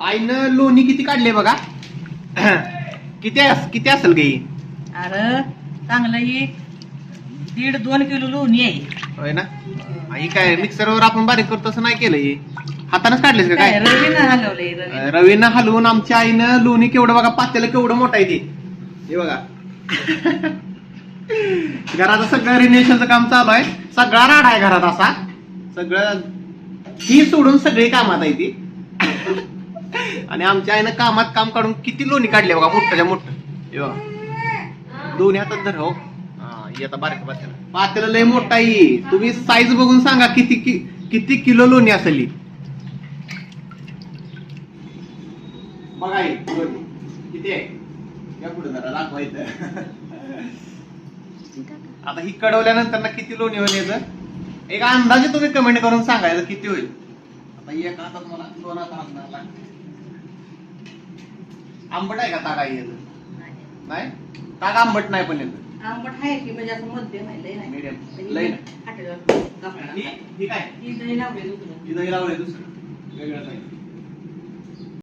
आईनं लोणी किती काढले बघा? किती अस- किती असेल गाई अरे चांगलं एक दीड दोन किलो लोणी आहे. होय ना? आई काय मिक्सरवर आपण बारीक करतो तसं नाही केलं हे. हातानच काढलेस का काय? काय रवीनं हलवलंय रवी रवीनं हलवून आमच्या आईनं लोणी केवढं बघा पात्याला केवढं मोठं आहे ते. हे बघा. घरात सगळं रिनेशनचं काम चालू आहे. सगळा राडा आहे घरात असा. सगळं ही सोडून सगळी कामात आहे ती. आणि आमच्या आईनं कामात काम काढून किती लोणी काढले बघा मोठ्याच्या मोठं हे बघा. दोन्ही हातात धर हो. हा, आता बारीक पात्याला पात्याला लय मोठा आहे तुम्ही साईज बघून सांगा किती कि- किती किलो लोणी असेल बघा किती आहे? या पुढे जरा दाखवायचं आता ही कडवल्यानंतर ना किती लोणी होईल याचं? एक अंदाजे तुम्ही कमेंट करून सांगायचं किती होईल. आता एक हातात मला दोन हातात लागते आंबट आहे का तागा याचं? नाही. ताग आंबट नाही पण येतं आंबट आहे की म्हणजे असं मध्यम आहे लय नाही. मीडियम. लई नाही. हाटेवर ही काय? ही दही लावली दुसरं. ही दही लावलंय दुसरं. वेगळं काही